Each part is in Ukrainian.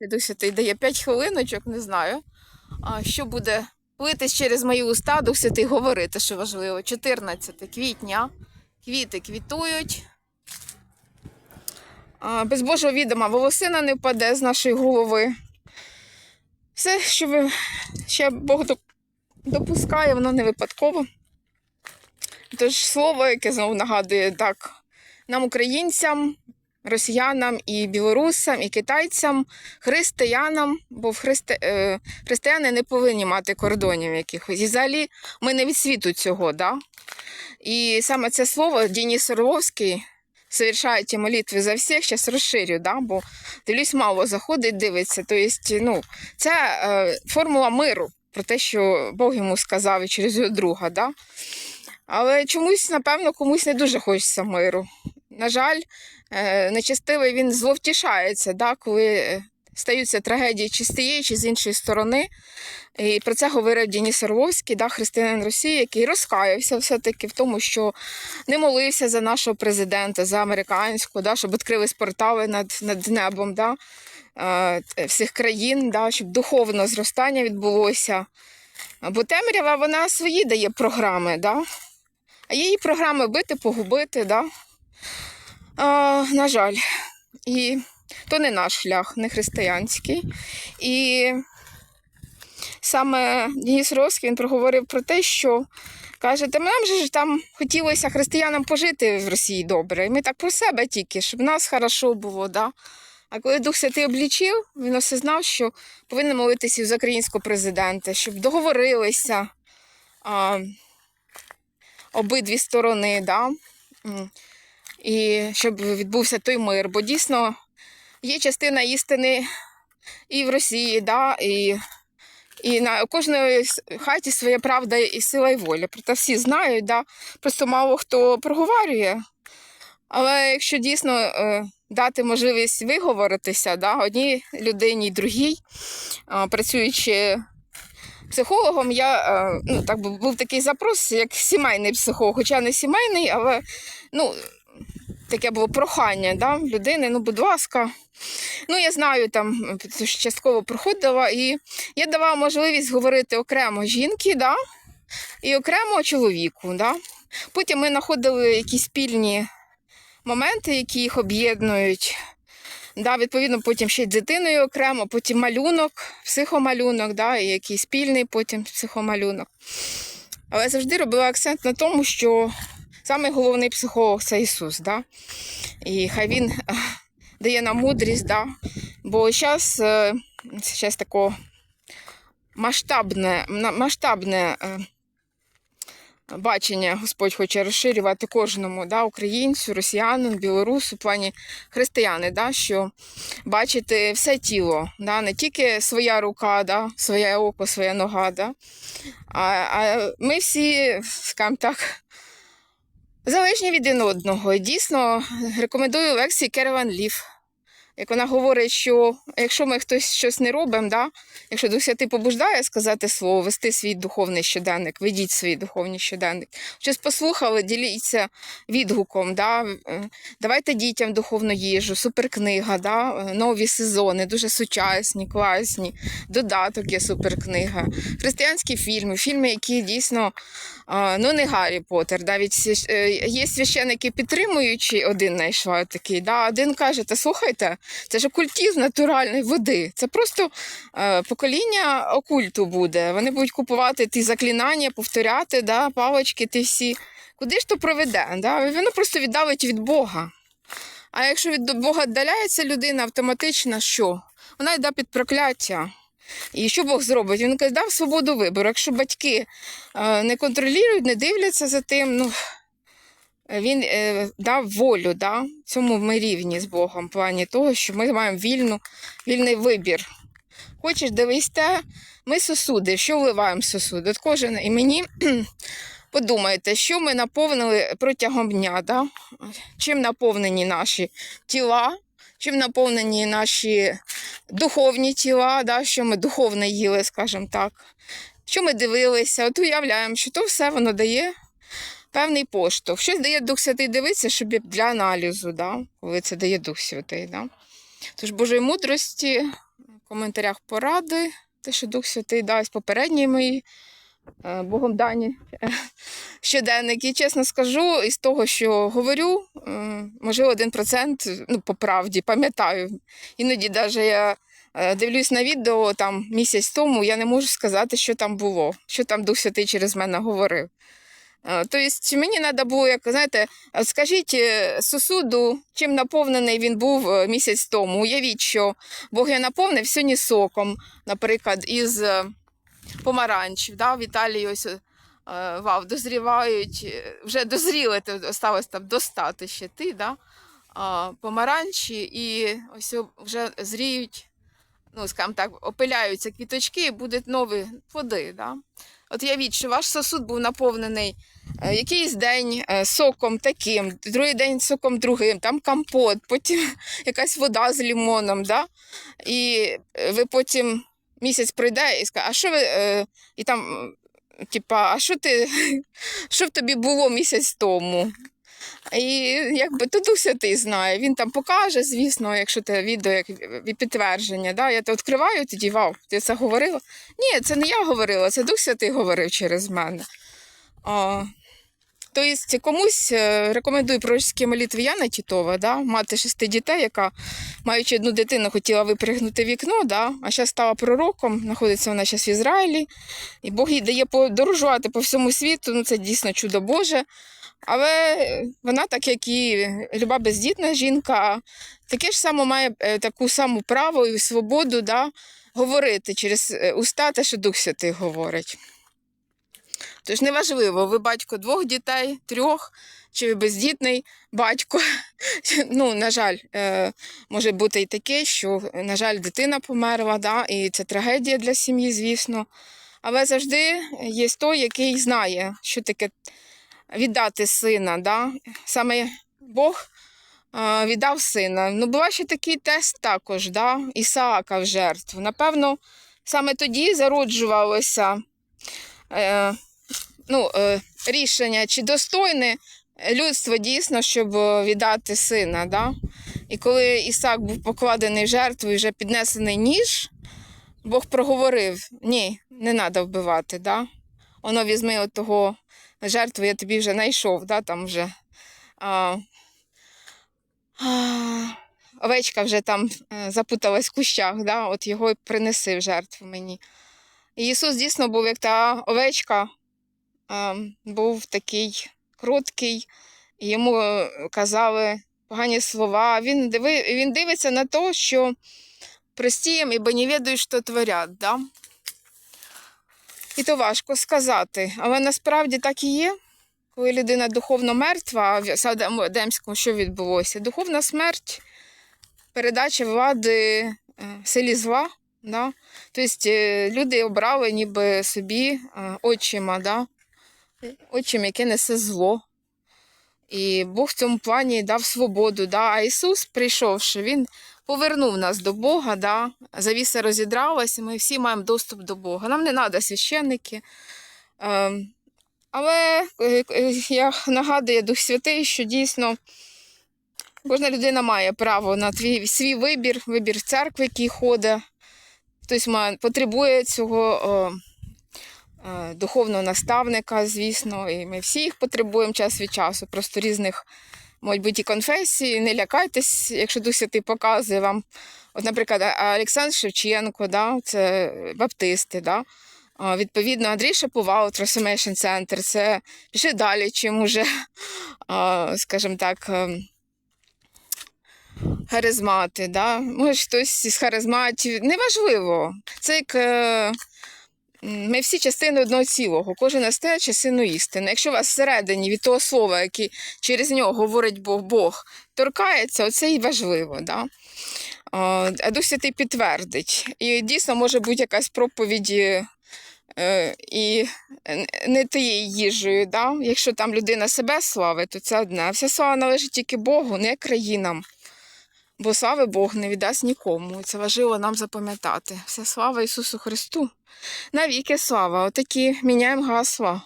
Дух Святий дає 5 хвилиночок, не знаю. А що буде плитись через мої уста, Дух Святий говорити, що важливо. 14 квітня. Квіти квітують. А, без Божого відома волосина не впаде з нашої голови. Все, що ви ще Бог допускає, воно не випадково. Тож слово, яке знову нагадує так, нам, українцям, росіянам і білорусам, і китайцям, християнам, бо христи... е, християни не повинні мати кордонів якихось. І взагалі ми не від світу цього, да? І саме це слово Дініс Орловський совершаєте молитви за всіх, зараз розширю, да? бо дивлюсь, мало заходить, дивиться. Тобто, ну, це е, формула миру про те, що Бог йому сказав і через його друга. Да? Але чомусь, напевно, комусь не дуже хочеться миру. На жаль, е, нечестивий він зловтішається, да, коли е, стаються трагедії чи з тієї, чи з іншої сторони. І про це говорив Дініс Орловський, да, християнин Росії, який розкаявся все-таки в тому, що не молився за нашого президента, за американського, да, щоб відкрились портали над, над небом да, е, всіх країн, да, щоб духовне зростання відбулося. Бо темрява вона свої дає програми, да? а її програми бити, погубити. Да? А, на жаль. І то не наш шлях, не християнський. І саме Денис Роський проговорив про те, що каже, та нам же ж там хотілося християнам пожити в Росії добре. І ми так про себе тільки, щоб нас хорошо було. Да? А коли Дух Святий облічив, він осознав, що повинен молитися за українського президента, щоб договорилися а, обидві сторони, да? І щоб відбувся той мир. Бо дійсно є частина істини і в Росії, да? і, і на кожної хаті своя правда і сила і воля. Проте всі знають, да? просто мало хто проговорює. Але якщо дійсно е, дати можливість виговоритися да, одній людині, другій, а, працюючи психологом, я е, ну, так був такий запрос, як сімейний психолог, хоча не сімейний, але ну, таке було прохання да, людини, ну, будь ласка. Ну, я знаю, там частково проходила, і я давала можливість говорити окремо жінки, да, і окремо чоловіку. Да. Потім ми знаходили якісь спільні моменти, які їх об'єднують. Да, відповідно, потім ще й дитиною окремо, потім малюнок, психомалюнок, да, і якийсь спільний потім психомалюнок. Але завжди робила акцент на тому, що самий головний психолог це Ісус. Да? І хай Він е, дає нам мудрість, да? бо зараз, зараз таке масштабне, масштабне е, бачення Господь хоче розширювати кожному да, українцю, росіянину, білорусу, в плані християни, да, що бачити все тіло, да, не тільки своя рука, да, своє око, своя нога. Да, а, а ми всі, скажімо так, залежні від один одного. Дійсно рекомендую лекції Кереван Лів. Як вона говорить, що якщо ми хтось щось не робимо, да, якщо Дух Святий побуждає сказати слово, вести свій духовний щоденник, ведіть свій духовний щоденник. Щось послухали, діліться відгуком. Да, давайте дітям духовну їжу, суперкнига, да, нові сезони, дуже сучасні, класні, додаток є суперкнига, християнські фільми, фільми, які дійсно ну не Гаррі Поттер. Навіть е, є священики підтримуючі, один знайшла такий. Да, один каже: та слухайте, це ж окультизм натуральної води. Це просто е, покоління окульту буде. Вони будуть купувати ті заклинання, повторяти, да, палочки ті всі. Куди ж то проведе? Да? Воно просто віддалить від Бога. А якщо від Бога віддаляється людина, автоматично що? Вона йде під прокляття. І що Бог зробить? Він каже, дав свободу вибору. Якщо батьки е, не контролюють, не дивляться за тим, ну, він е, дав волю, да? цьому ми рівні з Богом, в плані того, що ми маємо вільну, вільний вибір. Хочеш дивись те, ми сосуди, що вливаємо сосуди? От кожен і мені подумайте, що ми наповнили протягом дня, да? чим наповнені наші тіла, чим наповнені наші духовні тіла, да? що ми духовно їли, скажімо так, що ми дивилися, от уявляємо, що то все воно дає певний поштовх. Щось дає Дух Святий дивитися, щоб для аналізу, да? коли це дає Дух Святий. Да? Тож Божої мудрості, в коментарях поради, те, що Дух Святий дасть попередні мої е, Богом дані е, щоденники. Чесно скажу, із того, що говорю, е, можливо, один процент, ну, по правді, пам'ятаю. Іноді навіть я дивлюсь на відео там місяць тому, я не можу сказати, що там було, що там Дух Святий через мене говорив. Тобто мені треба було, як знаєте, е, скажіть е, сосуду, чим наповнений він був е, місяць тому. Уявіть, що Бог я наповнив сьогодні соком, наприклад, із е, помаранчів. Да? В Італії ось е, вау, дозрівають, е, вже дозріли, осталось там достати ще ти, да? помаранчі, і ось вже зріють, ну, скажімо так, опиляються квіточки і будуть нові плоди. Да? От уявіть, що ваш сосуд був наповнений е, якийсь день е, соком таким, другий день соком другим, там компот, потім якась вода з лимоном, да? і е, ви потім місяць прийде і скаже, а що ви, і там, типа, а що ти, що в тобі було місяць тому? І якби то Дуся ти знає, він там покаже, звісно, якщо те відео як підтвердження. Да? Я то відкриваю, тоді вау, ти це говорила? Ні, це не я говорила, це Дуся ти говорив через мене. А, тобто комусь е, рекомендую пророчські молитви Яна Тітова, да? мати шести дітей, яка, маючи одну дитину, хотіла випригнути вікно, да? а зараз стала пророком, знаходиться вона зараз в Ізраїлі, і Бог їй дає подорожувати по всьому світу, ну це дійсно чудо Боже. Але вона, так як і люба бездітна жінка, таке ж само має е, таку саму право і свободу да, говорити через е, уста те, що Дух Святий говорить. Тож неважливо, ви батько двох дітей, трьох, чи бездітний батько. Ну, на жаль, е, може бути і таке, що, на жаль, дитина померла, да, і це трагедія для сім'ї, звісно. Але завжди є той, який знає, що таке віддати сина. Да? Саме Бог е, віддав сина. Ну, була ще такий тест також, да? Ісаака в жертву. Напевно, саме тоді зароджувалося е, ну, е, рішення, чи достойне людство дійсно, щоб е, віддати сина. Да? І коли Ісак був покладений в жертву і вже піднесений ніж, Бог проговорив: ні, не треба вбивати. Да? Воно візьми от того жертву, я тобі вже знайшов, да, там вже. А, овечка вже там е, запуталась в кущах, да, от його й принеси в жертву мені. І Ісус дійсно був як та овечка, був такий кроткий, і йому е, казали погані слова. Він, диви, він дивиться на те, що простієм, ібо не ведають, що творять. Да? І то важко сказати, але насправді так і є. Коли людина духовно мертва, а в Садемському що відбулося? Духовна смерть, передача влади е, силі зла. Да? Тобто е, люди обрали ніби собі отчима, да? Отчим, яке несе зло. І Бог в цьому плані дав свободу. Да? А Ісус, прийшовши, Він повернув нас до Бога, да? завіса розідралася, ми всі маємо доступ до Бога. Нам не треба священники. Ем, але е, е, я нагадую Дух Святий, що дійсно кожна людина має право на твій, свій вибір, вибір церкви, який ходить. Хтось має, потребує цього е, духовного наставника, звісно, і ми всі їх потребуємо час від часу, просто різних, можуть бути, і конфесій. Не лякайтесь, якщо Дух Святий показує вам. От, наприклад, Олександр Шевченко, да, це баптисти, да, Відповідно, Андрій Шаповал, Transformation Center, це пішли далі, чим уже, скажімо так, ем, харизмати. Да? Може, хтось із харизматів. Неважливо. Це як е, ми всі частини одного цілого, кожен несе частину істини. Якщо у вас всередині від того слова, яке через нього говорить Бог, Бог торкається, оце і важливо. Да? А Дух Святий підтвердить. І дійсно може бути якась проповідь е, і не тією їжею. Да? Якщо там людина себе славить, то це одне. Вся слава належить тільки Богу, не країнам. Бо слави Бог не віддасть нікому. Це важливо нам запам'ятати. Вся слава Ісусу Христу. Навіки слава. Отакі міняємо гасла,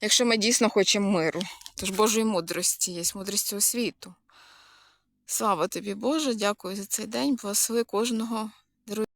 якщо ми дійсно хочемо миру. Тож Божої мудрості є мудрість цього світу. Слава тобі, Боже, дякую за цей день. Благослови кожного